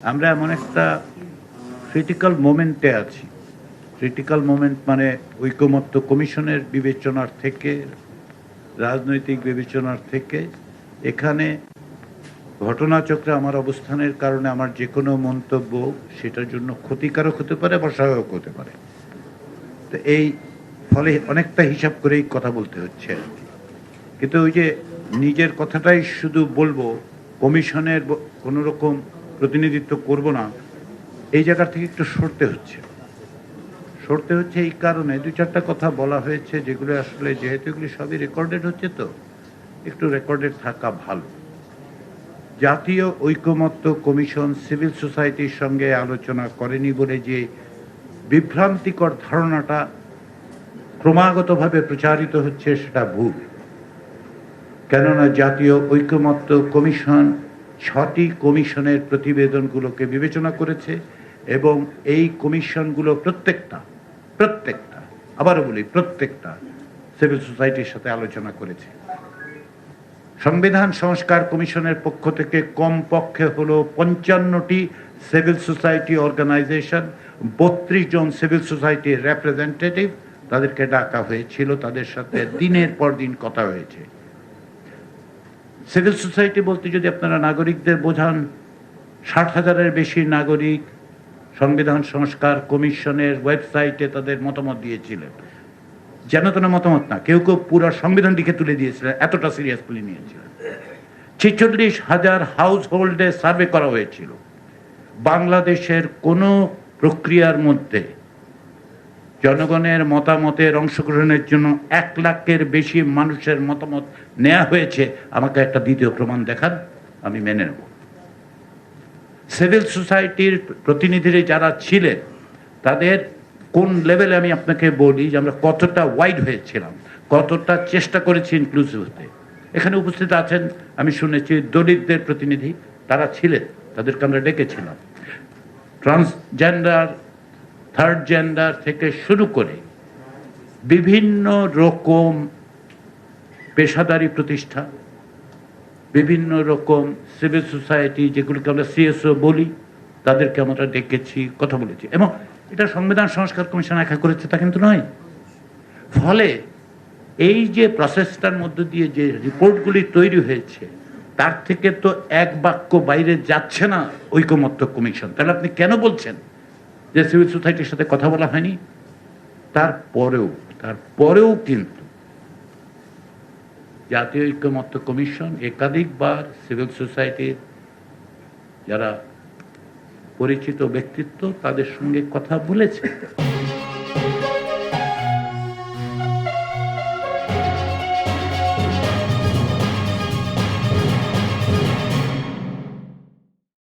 আমরা এমন একটা ক্রিটিক্যাল মোমেন্টে আছি। ক্রিটিক্যাল মোমেন্ট মানে ঐকমত্য কমিশনের বিবেচনার থেকে, রাজনৈতিক বিবেচনার থেকে। এখানে ঘটনাচক্রে আমার অবস্থানের কারণে আমার যে কোনো মন্তব্য সেটার জন্য ক্ষতিকারক হতে পারে বা সহায়ক হতে পারে। তো এই ফলে অনেকটা হিসাব করেই কথা বলতে হচ্ছে আর কি। কিন্তু ওই যে নিজের কথাটাই শুধু বলব, কমিশনের কোনো রকম প্রতিনিধিত্ব করব না, এই জায়গা থেকে একটু সরতে হচ্ছে। সরতে হচ্ছে এই কারণে, দু চারটা কথা বলা হয়েছে যেগুলো আসলে যেহেতু এগুলি সবই রেকর্ডেড হচ্ছে তো, একটু রেকর্ডেড থাকা ভালো। জাতীয় ঐকমত্য কমিশন সিভিল সোসাইটির সঙ্গে আলোচনা করেনি বলে যে বিভ্রান্তিকর ধারণাটা ক্রমাগতভাবে প্রচারিত হচ্ছে সেটা ভুল। কেননা জাতীয় ঐকমত্য কমিশন ছটি কমিশনের প্রতিবেদনগুলোকে বিবেচনা করেছে এবং এই কমিশনগুলো প্রত্যেকটা প্রত্যেকটা, আবারও বলি প্রত্যেকটা সিভিল সোসাইটির সাথে আলোচনা করেছে। সংবিধান সংস্কার কমিশনের পক্ষ থেকে কমপক্ষে হলো পঞ্চান্নটি সিভিল সোসাইটি অর্গানাইজেশন, বত্রিশ জন সিভিল সোসাইটির রেপ্রেজেন্টেটিভ তাদেরকে ডাকা হয়েছিল, তাদের সাথে দিনের পর দিন কথা হয়েছে। সিভিল সোসাইটি বলতে যদি আপনারা নাগরিকদের বোঝান, ষাট হাজারের বেশি নাগরিক সংবিধান সংস্কার কমিশনের ওয়েবসাইটে তাদের মতামত দিয়েছিলেন। যেন তেন মতামত না, কেউ কেউ পুরো সংবিধান লিখে তুলে দিয়েছিলেন, এতটা সিরিয়াসলি নিয়েছিলেন। ছেচল্লিশ হাজার হাউস হোল্ডে সার্ভে করা হয়েছিল। বাংলাদেশের কোনো প্রক্রিয়ার মধ্যে জনগণের মতামতের অংশগ্রহণের জন্য এক লাখের বেশি মানুষের মতামত নেওয়া হয়েছে। আমাকে একটা দ্বিতীয় প্রমাণ দেখান, আমি মেনে নেব। সিভিল সোসাইটির প্রতিনিধিরা যারা ছিলেন, তাদের কোন লেভেলে আমি আপনাকে বলি যে আমরা কতটা ওয়াইড হয়েছিলাম, কতটা চেষ্টা করেছি ইনক্লুসিভ হতে। এখানে উপস্থিত আছেন, আমি শুনেছি দলিতদের প্রতিনিধি, তারা ছিলেন, তাদেরকে আমরা ডেকেছিলাম। ট্রান্সজেন্ডার থার্ড জেন্ডার থেকে শুরু করে বিভিন্ন রকম পেশাদারি প্রতিষ্ঠান বিভিন্ন রকম সিভিল সোসাইটি যেগুলিকে আমরা সিএসও বলি, তাদেরকে আমরা ডেকেছি, কথা বলেছি। এবং এটা সংবিধান সংস্কার কমিশন একা করেছে, তা কিন্তু নয়। ফলে এই যে প্রসেসটার মধ্য দিয়ে যে রিপোর্টগুলি তৈরি হয়েছে, তার থেকে তো এক বাক্য বাইরে যাচ্ছে না ঐকমত্য কমিশন। তাহলে আপনি কেন বলছেন যে সিভিল সোসাইটির সাথে কথা বলা হয়নি। তারপরেও তারপরেও কিন্তু জাতীয় ঐক্যমত্য কমিশন একাধিকবার সিভিল সোসাইটির যারা পরিচিত ব্যক্তিত্ব তাদের সঙ্গে কথা বলেছে।